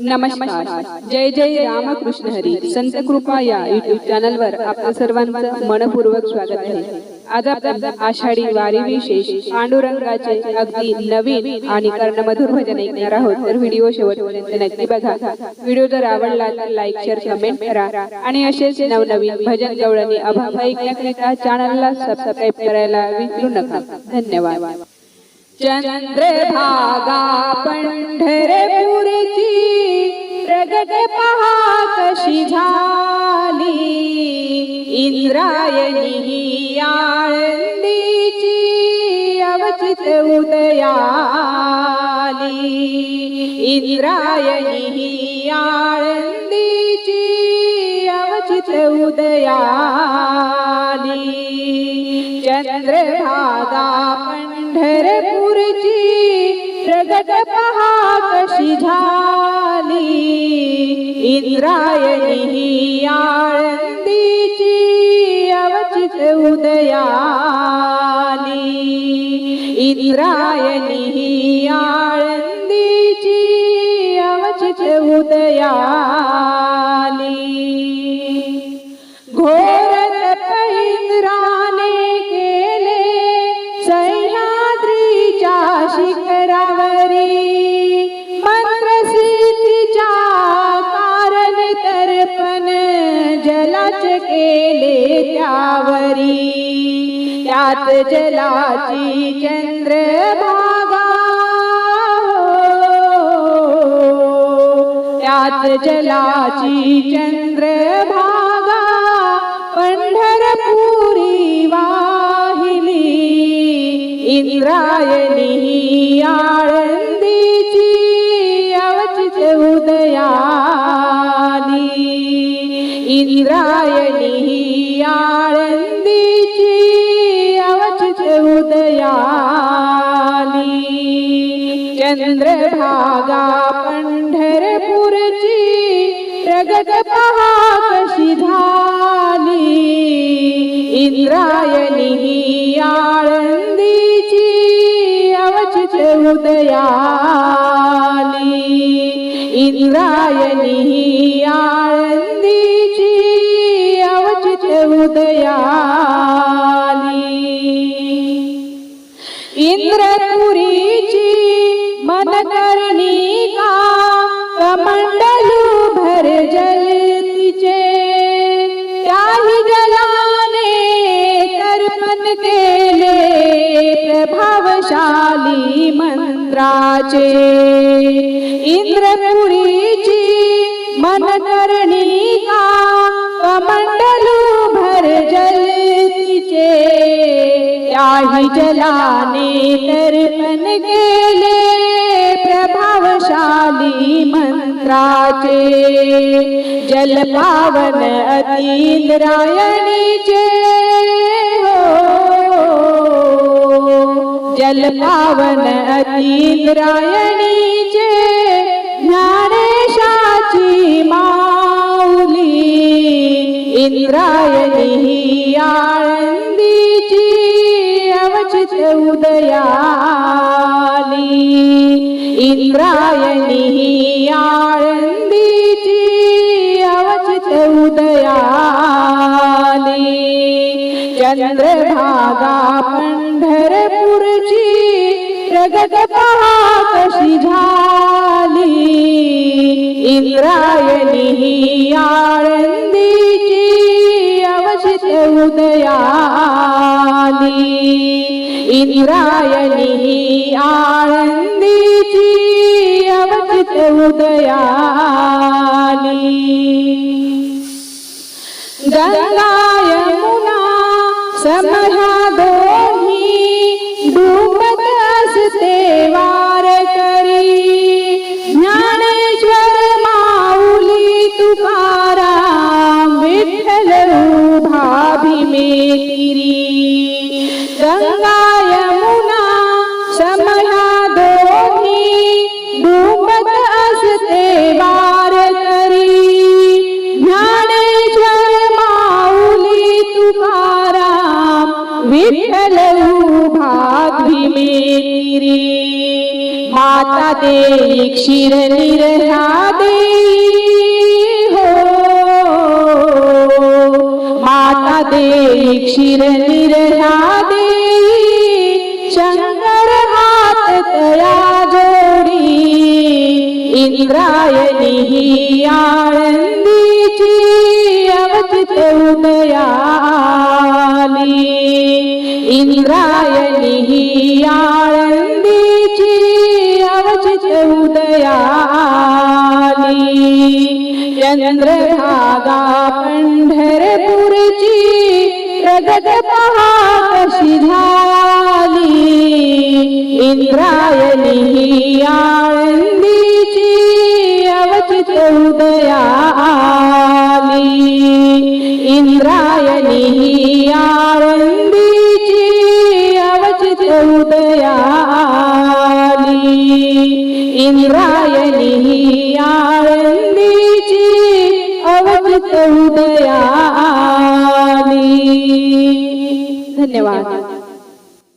नमस्कार. जय जय रामकृष्ण हरी संत कृपा या युट्यूब चॅनलवर आपल्या सर्वांचं मनपूर्वक स्वागत आहे. आज आपण आषाढी वारी विशेष पांडुरंगाचे अगदी नवीन आणि कर्णमधुर भजन ऐकणार आहोत. तर व्हिडिओ शेवटपर्यंत नक्की बघा. व्हिडिओ जर आवडला तर लाईक शेअर कमेंट करा. आणि असेच नवनवीन भजन गवळणी अभाव ऐकण्याकरिता चॅनलला सबस्क्राईब करायला विसरू नका. धन्यवाद. चंद्रभागा पंढरपूरची प्रगट पहा कशी झाली. इंद्रायणी ही आळंदीची अवचित उदयाली. इंद्रायणी ही आळंदीची अवचित उदयाली. चंद्रभागा पंढरपूरची प्रगट पहा कशी झाली. इंद्रायणी आळंदीची अवचित उदयाली. इंद्रायणी आळंदीची अवचित उदया केले त्यावरी. त्यात जलाची चंद्रभागा त्यात जलाची चंद्रभागा पंढरपुरी वाहिली. इंद्रायणी आळंदीची. अवचित उदया इंद्रायणी ही आळंदीची अवचित उदयाली. चंद्रभागा पंढरपूरची प्रगत पहा कशी झाली. इंद्रायणी ही आळंदीची अवचित उदयाली. इंद्रायणी ही आळंदीची उदयाली इंद्रपुरीची मन का कमंडलू भर जल तिचे. त्याही जलाने तर्पण केले प्रभावशाली मंत्राचे. इंद्रपुरी त्याही जलाने तर्पण केले प्रभावशाली मंत्राचे. जल पावन अतींद्रायणीचे हो जल पावन अतींद्रायणीचे ज्ञानेशाची माऊली इंद्रायणी अवचित उदयाली. इंद्रायणी ही आळंदीची अवचित उदयाली. चंद्रभागा पंढरपूरची प्रगत पहा कशी झाली. इंद्रायणी ही इंद्रायणी ही आळंदीची अवचित उदयाली गंगा यमुना समह्या दोन्ही डुबत असते वार करी ज्ञानेश्वर माऊली तुकाराम विठ्ठल उभा भीमेतिरी गंगा विठ्ठल मेरी माता दे क्षीर निरहा दे हो. माता दे क्षीर निरहा दे शंकर हात तया जोडी. इंद्रायणी ही आनंदीची अवचित उदया. इंद्रायणी ही आळंदीची अवचित उदयाली. चंद्रभागा पंढरपूरची प्रगत पहा कशी झाली. इंद्रायणी ही आळंदीची अवचित उदयाली. इंद्रायणी ही इंद्रायणी ही आळंदीची अवचित उदयाली धन्यवाद.